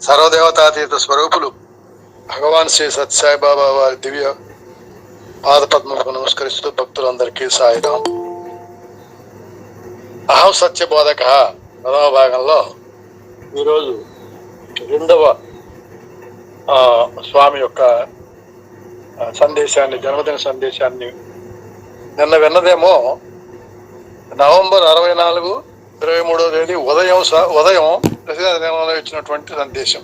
సర్వదేవతాతీత స్వరూపులు భగవాన్ శ్రీ సత్యసాయి బాబా వారి దివ్య పాదపద్మకు నమస్కరిస్తూ భక్తులందరికీ సాయిరాం. అహం సత్యబోధక పదవ భాగంలో ఈరోజు రెండవ స్వామి యొక్క సందేశాన్ని జన్మదిన సందేశాన్ని నిన్న విన్నదేమో నవంబర్ అరవై నాలుగు ఇరవై మూడో తేదీ ఉదయం స- ఉదయం ప్రసిద్ధంలో ఇచ్చినటువంటి సందేశం.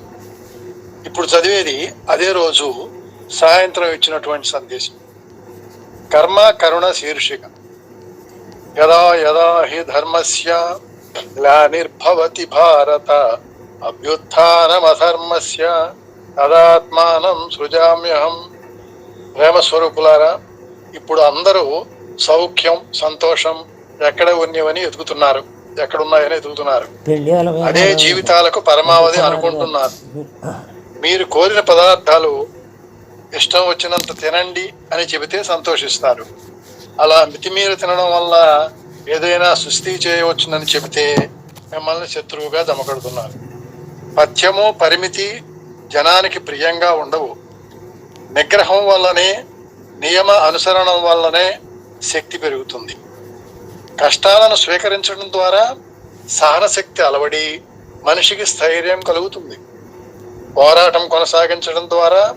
ఇప్పుడు చదివేది అదే రోజు సాయంత్రం ఇచ్చినటువంటి సందేశం. కర్మ కరుణ శీర్షిక. యదా యదా హి ధర్మస్య గ్లానిర్భవతి భారత అభ్యుత్నమధర్మస్య తదాత్మానం సృజామ్యహం. ప్రేమస్వరూపులారా ఇప్పుడు అందరూ సౌఖ్యం సంతోషం ఎక్కడ ఉన్నవని ఎదుగుతున్నారు. ఎక్కడున్నాయని ఎదుగుతున్నారు. అదే జీవితాలకు పరమావధి అనుకుంటున్నారు. మీరు కోరిన పదార్థాలు ఇష్టం వచ్చినంత తినండి అని చెబితే సంతోషిస్తారు. అలా మితిమీరి తినడం వల్ల ఏదైనా సుస్థి చేయవచ్చునని చెబితే మిమ్మల్ని శత్రువుగా దమకడుతున్నారు. పథ్యము పరిమితి జనానికి ప్రియంగా ఉండవు. నిగ్రహం వల్లనే నియమ అనుసరణం వల్లనే శక్తి పెరుగుతుంది. కష్టాలను స్వీకరించడం ద్వారా సహనశక్తి అలవడి మనిషికి స్థైర్యం కలుగుతుంది. పోరాటం కొనసాగించడం ద్వారా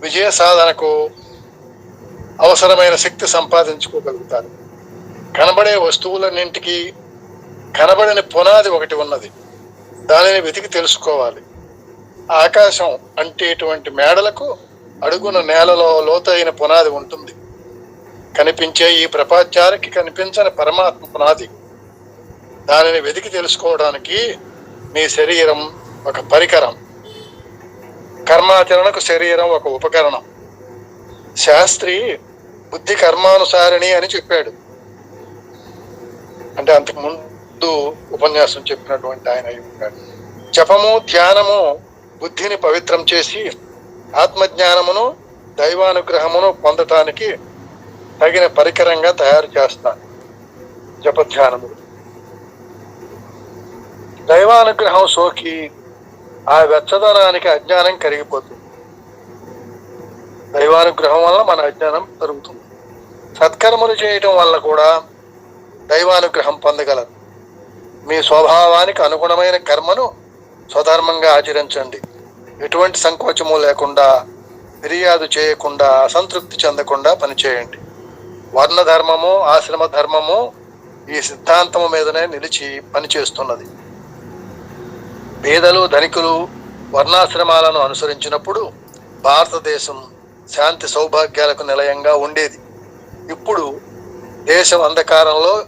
విజయ సాధనకు అవసరమైన శక్తి సంపాదించుకోగలుగుతారు. కనబడే వస్తువులన్నింటికి కనబడని పునాది ఒకటి ఉన్నది. దానిని వెతికి తెలుసుకోవాలి. ఆకాశం అంటేటువంటి మేడలకు అడుగున నేలలో లోతైన పునాది ఉంటుంది. కనిపించే ఈ ప్రపంచానికి కనిపించని పరమాత్మ పునాది. దానిని వెతికి తెలుసుకోవడానికి మీ శరీరం ఒక పరికరం. కర్మాచరణకు శరీరం ఒక ఉపకరణం. శాస్త్రి బుద్ధి కర్మానుసారిణి అని చెప్పాడు. అంటే అంతకు ముందు ఉపన్యాసం చెప్పినటువంటి ఆయన అయి ఉంటాడు. జపము ధ్యానము బుద్ధిని పవిత్రం చేసి ఆత్మజ్ఞానమును దైవానుగ్రహమును పొందటానికి తగిన పరికరంగా తయారు చేస్తాను. జపధ్యానము. దైవానుగ్రహం సోకి ఆ వెచ్చదనానికి అజ్ఞానం కరిగిపోతుంది. దైవానుగ్రహం వల్ల మన అజ్ఞానం పెరుగుతుంది. సత్కర్మలు చేయటం వల్ల కూడా దైవానుగ్రహం పొందగలరు. మీ స్వభావానికి అనుగుణమైన కర్మను స్వధర్మంగా ఆచరించండి. ఎటువంటి సంకోచము లేకుండా ఫిర్యాదు చేయకుండా అసంతృప్తి చెందకుండా పనిచేయండి. వర్ణ ధర్మము ఆశ్రమ ధర్మము ఈ సిద్ధాంతము మీదనే నిలిచి పనిచేస్తున్నది. పేదలు ధనికులు వర్ణాశ్రమాలను అనుసరించినప్పుడు భారతదేశం శాంతి సౌభాగ్యాలకు నిలయంగా ఉండేది. ఇప్పుడు దేశం అంధకారంలో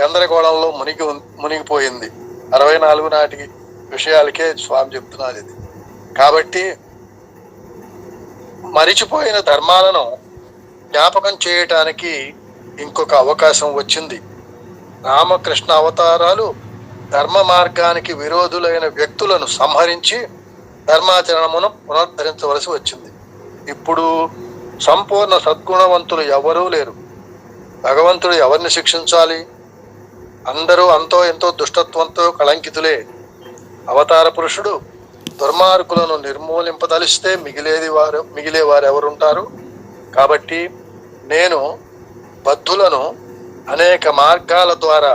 గందరగోళంలో మునిగి మునిగిపోయింది. అరవై నాలుగు నాటి విషయాలకే స్వామి చెప్తున్నారు ఇది. కాబట్టి మరిచిపోయిన ధర్మాలను జ్ఞాపకం చేయటానికి ఇంకొక అవకాశం వచ్చింది. రామకృష్ణ అవతారాలు ధర్మ మార్గానికి విరోధులైన వ్యక్తులను సంహరించి ధర్మాచరణమును పునరుద్ధరించవలసి వచ్చింది. ఇప్పుడు సంపూర్ణ సద్గుణవంతులు ఎవరూ లేరు. భగవంతుడు ఎవరిని శిక్షించాలి? అందరూ అంతో ఎంతో దుష్టత్వంతో కళంకితులే. అవతార పురుషుడు దుర్మార్గులను నిర్మూలింపదలిస్తే మిగిలేది వారు మిగిలే వారు ఎవరుంటారు? కాబట్టి నేను బద్ధులను అనేక మార్గాల ద్వారా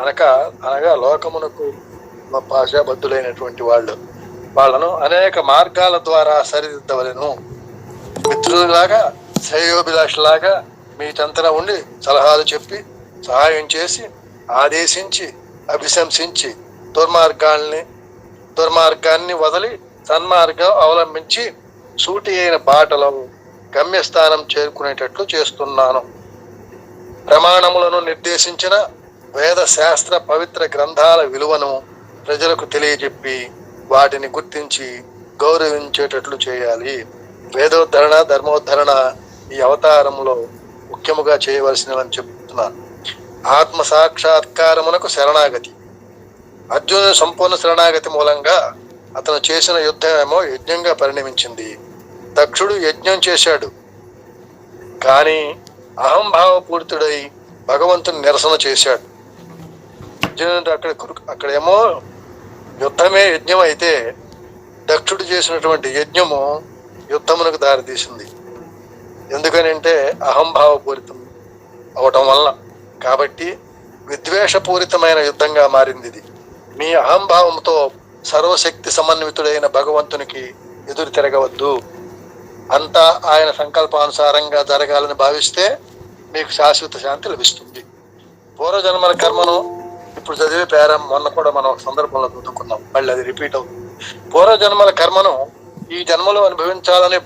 అనక అనగా లోకమునకు భాషాబద్ధులైనటువంటి వాళ్ళు వాళ్ళను అనేక మార్గాల ద్వారా సరిదిద్దవలను. మిత్రులాగా శ్రేయోభిలాషలాగా మీ తంతన ఉండి సలహాలు చెప్పి సహాయం చేసి ఆదేశించి అభిశంసించి దుర్మార్గాల్ని దుర్మార్గాన్ని వదిలి సన్మార్గం అవలంబించి సూటి అయిన బాటలో గమ్యస్థానం చేరుకునేటట్లు చేస్తున్నాను. ప్రమాణములను నిర్దేశించిన వేద శాస్త్ర పవిత్ర గ్రంథాల విలువను ప్రజలకు తెలియజెప్పి వాటిని గుర్తించి గౌరవించేటట్లు చేయాలి. వేదోద్ధరణ ధర్మోద్ధరణ ఈ అవతారంలో ముఖ్యముగా చేయవలసినవని చెప్తున్నాను. ఆత్మ సాక్షాత్కారమునకు శరణాగతి. అర్జునుని సంపూర్ణ శరణాగతి మూలంగా అతను చేసిన యుద్ధమేమో యజ్ఞంగా పరిణమించింది. దక్షుడు యజ్ఞం చేశాడు. కానీ అహంభావపూరితుడై భగవంతుని నిరసన చేశాడు. అర్జునుడు అక్కడ అక్కడేమో యుద్ధమే యజ్ఞం అయితే దక్షుడు చేసినటువంటి యజ్ఞము యుద్ధమునకు దారితీసింది. ఎందుకని అంటే అహంభావపూరితం అవటం వల్ల కాబట్టి విద్వేషపూరితమైన యుద్ధంగా మారింది ఇది. మీ అహంభావంతో సర్వశక్తి సమన్వితుడైన భగవంతునికి ఎదురు తిరగవద్దు. అంతా ఆయన సంకల్పానుసారంగా జరగాలని భావిస్తే మీకు శాశ్వత శాంతి లభిస్తుంది. పూర్వజన్మల కర్మను ఇప్పుడు చదివే పేరం మొన్న కూడా మనం ఒక సందర్భంలో చదువుకున్నాం మళ్ళీ అది రిపీట్ అవుతుంది. పూర్వజన్మల కర్మను ఈ జన్మలో అనుభవించాలని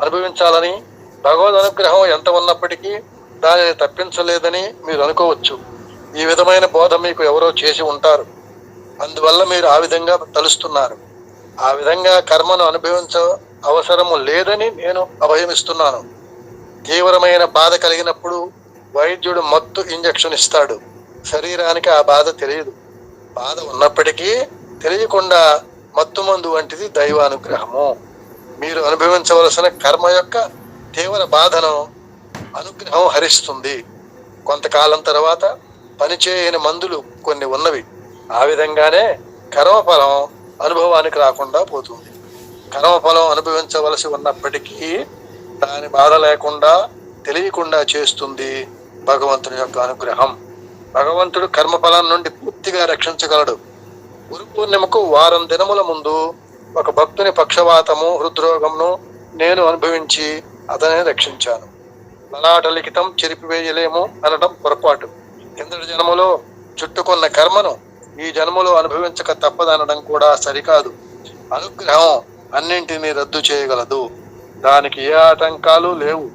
అనుభవించాలని భగవద్ అనుగ్రహం ఎంత ఉన్నప్పటికీ దానిని తప్పించలేదని మీరు అనుకోవచ్చు. ఈ విధమైన బోధ మీకు ఎవరో చేసి ఉంటారు. అందువల్ల మీరు ఆ విధంగా తలుస్తున్నారు. ఆ విధంగా కర్మను అనుభవించ అవసరము లేదని నేను అభయమిస్తున్నాను తీవ్రమైన బాధ కలిగినప్పుడు వైద్యుడు మత్తు ఇంజెక్షన్ ఇస్తాడు. శరీరానికి ఆ బాధ తెలియదు. బాధ ఉన్నప్పటికీ తెలియకుండా మత్తు మందు వంటిది దైవానుగ్రహము. మీరు అనుభవించవలసిన కర్మ యొక్క తీవ్ర బాధను అనుగ్రహం హరిస్తుంది. కొంతకాలం తర్వాత పనిచేయని మందులు కొన్ని ఉన్నవి. ఆ విధంగానే కర్మఫలం అనుభవానికి రాకుండా పోతుంది. కర్మఫలం అనుభవించవలసి ఉన్నప్పటికీ దాని బాధ లేకుండా తెలియకుండా చేస్తుంది భగవంతుని యొక్క అనుగ్రహం. భగవంతుడు కర్మఫలం నుండి పూర్తిగా రక్షించగలడు. గురు పూర్ణిమకు వారం దినముల ముందు ఒక భక్తుని పక్షవాతము హృద్రోగమును నేను అనుభవించి అతనిని రక్షించాను. లలాట లిఖితం చెరిపివేయలేము అనడం పొరపాటు. కిందటి జన్మలో చుట్టుకున్న కర్మను ఈ జన్మలో అనుభవించక తప్పదనడం కూడా సరికాదు. అనుగ్రహం అన్నింటినీ రద్దు చేయగలదు. దానికి ఏ ఆటంకాలు లేవు.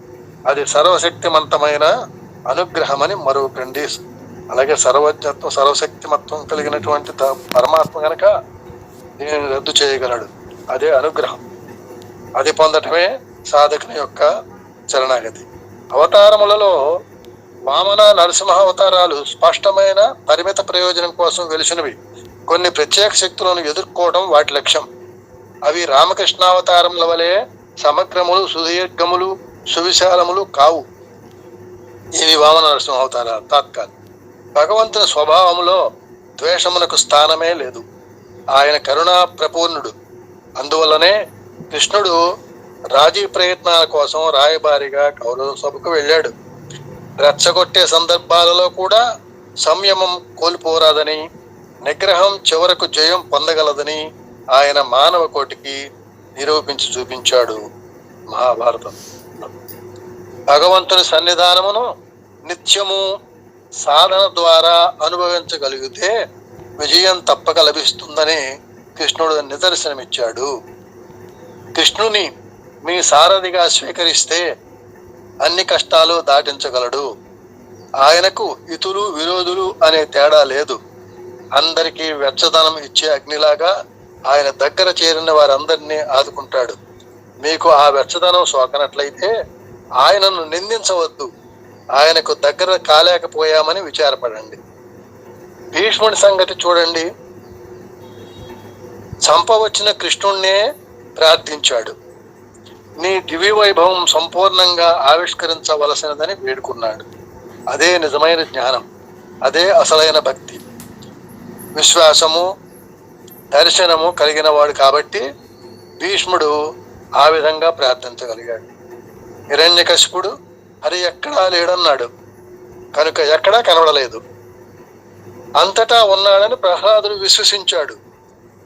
అది సర్వశక్తిమంతమైన అనుగ్రహమని మరొకండి అలాగే సర్వజ్ఞత్వం సర్వశక్తిమత్వం కలిగినటువంటి పరమాత్మ గనక దీనిని రద్దు చేయగలడు. అదే అనుగ్రహం. అది పొందటమే సాధకుని యొక్క చరణాగతి. అవతారములలో వామన నరసింహ అవతారాలు స్పష్టమైన పరిమిత ప్రయోజనం కోసం వెలిసినవి. కొన్ని ప్రత్యేక శక్తులను ఎదుర్కోవడం వాటి లక్ష్యం. అవి రామకృష్ణావతారముల వలె సమగ్రములు సుదీర్ఘములు సువిశాలములు కావు. ఇవి వామన నరసింహ తాత్కాల్. తాత్కాలి భగవంతుని స్వభావములో ద్వేషమునకు స్థానమే లేదు. ఆయన కరుణా ప్రపూర్ణుడు. అందువల్లనే కృష్ణుడు రాజీ ప్రయత్నాల కోసం రాయబారిగా కౌరవ సభకు వెళ్ళాడు. రెచ్చగొట్టే సందర్భాలలో కూడా సంయమం కోల్పోరాదని నిగ్రహం చివరకు జయం పొందగలదని ఆయన మానవ కోటికి నిరూపించి చూపించాడు మహాభారతం. భగవంతుని సన్నిధానమును నిత్యము సాధన ద్వారా అనుభవించగలిగితే విజయం తప్పక లభిస్తుందని కృష్ణుడు నిదర్శనమిచ్చాడు. కృష్ణుని మీ సారథిగా స్వీకరిస్తే అన్ని కష్టాలు దాటించగలడు. ఆయనకు ఇతులు విరోధులు అనే తేడా లేదు. అందరికీ వెచ్చదనం ఇచ్చే అగ్నిలాగా ఆయన దగ్గర చేరిన వారందరినీ ఆదుకుంటాడు. మీకు ఆ వెచ్చదనం సోకనట్లయితే ఆయనను నిందించవద్దు. ఆయనకు దగ్గర కాలేకపోయామని విచారపడండి. భీష్ముడి సంగతి చూడండి. చంపవచ్చిన కృష్ణుణ్ణే ప్రార్థించాడు. నీ దివ్య వైభవం సంపూర్ణంగా ఆవిష్కరించవలసినదని వేడుకున్నాడు. అదే నిజమైన జ్ఞానం. అదే అసలైన భక్తి. విశ్వాసము దర్శనము కలిగిన వాడు కాబట్టి భీష్ముడు ఆ విధంగా ప్రార్థించగలిగాడు. హిరణ్యకశిపుడు హరి ఎక్కడా లేడన్నాడు. కనుక ఎక్కడా కనబడలేదు. అంతటా ఉన్నాడని ప్రహ్లాదుడు విశ్వసించాడు.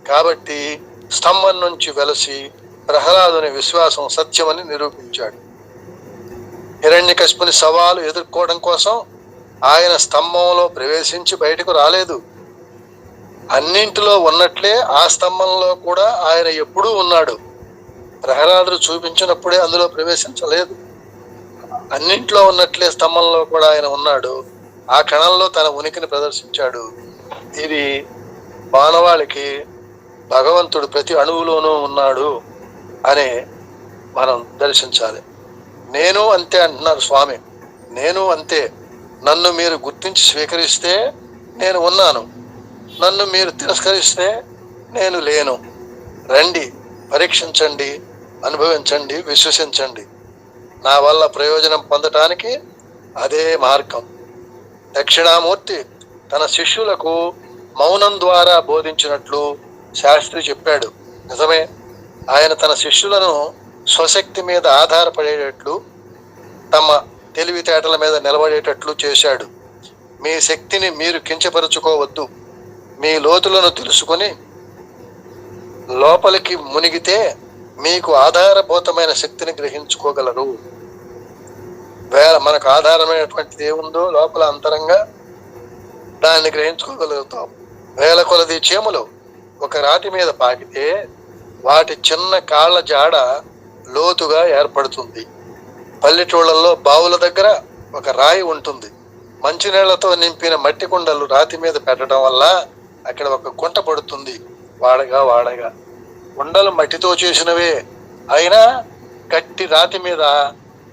కాబట్టి స్తంభం నుంచి వెలసి ప్రహ్లాదుని విశ్వాసం సత్యమని నిరూపించాడు. హిరణ్యకశిపుని సవాలు ఎదుర్కోవడం కోసం ఆయన స్తంభంలో ప్రవేశించి బయటకు రాలేదు. అన్నింటిలో ఉన్నట్లే ఆ స్తంభంలో కూడా ఆయన ఎప్పుడూ ఉన్నాడు. ప్రహ్లాదుడు చూపించినప్పుడే అందులో ప్రవేశించలేదు. అన్నింట్లో ఉన్నట్లే స్తంభంలో కూడా ఆయన ఉన్నాడు. ఆ క్షణంలో తన ఉనికిని ప్రదర్శించాడు. ఇది మానవాళికి భగవంతుడు ప్రతి అణువులోనూ ఉన్నాడు అని మనం దర్శించాలి. నేను అంతే అంటున్నారు స్వామి. నేను అంతే. నన్ను మీరు గుర్తించి స్వీకరిస్తే నేను ఉన్నాను. నన్ను మీరు తిరస్కరిస్తే నేను లేను. రండి పరీక్షించండి అనుభవించండి విశ్వసించండి. నా వల్ల ప్రయోజనం పొందటానికి అదే మార్గం. దక్షిణామూర్తి తన శిష్యులకు మౌనం ద్వారా బోధించినట్లు శాస్త్రి చెప్పాడు. నిజమే ఆయన తన శిష్యులను స్వశక్తి మీద ఆధారపడేటట్లు తమ తెలివితేటల మీద నిలబడేటట్లు చేశాడు. మీ శక్తిని మీరు కించపరుచుకోవద్దు. మీ లోతులను తెలుసుకొని లోపలికి మునిగితే మీకు ఆధారభూతమైన శక్తిని గ్రహించుకోగలరు. వేళ మనకు ఆధారమైనటువంటిది ఏముందో లోపల అంతరంగా దాన్ని గ్రహించుకోగలుగుతాం. వేల కొలది చీమలు ఒక రాతి మీద పాకితే వాటి చిన్న కాళ్ళ జాడ లోతుగా ఏర్పడుతుంది. పల్లెటూళ్ళల్లో బావుల దగ్గర ఒక రాయి ఉంటుంది. మంచినీళ్ళతో నింపిన మట్టి కుండలు రాతి మీద పెట్టడం వల్ల అక్కడ ఒక గుంట పడుతుంది వాడగా వాడగా. ఉండలు మట్టితో చేసినవే. అయినా గట్టి రాతి మీద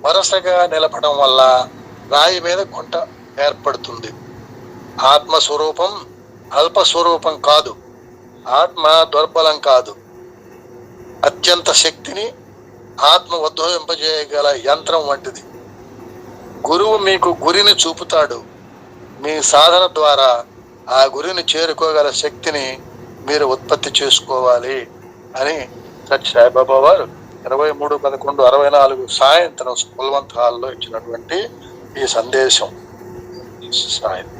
వరసగా నిలపడం వల్ల రాయి మీద గుంట ఏర్పడుతుంది. ఆత్మస్వరూపం అల్పస్వరూపం కాదు ఆత్మ దుర్బలం కాదు. అత్యంత శక్తిని ఆత్మ ఉద్భవింపజేయగల యంత్రం వంటిది. గురువు మీకు గురిని చూపుతాడు. మీ సాధన ద్వారా ఆ గురిని చేరుకోగల శక్తిని మీరు ఉత్పత్తి చేసుకోవాలి అని సత్ సాయిబాబా వారు ఇరవై మూడు పదకొండు అరవై నాలుగు సాయంత్రం కుల్వంత్ హాల్లో ఇచ్చినటువంటి ఈ సందేశం. సాయంత్రం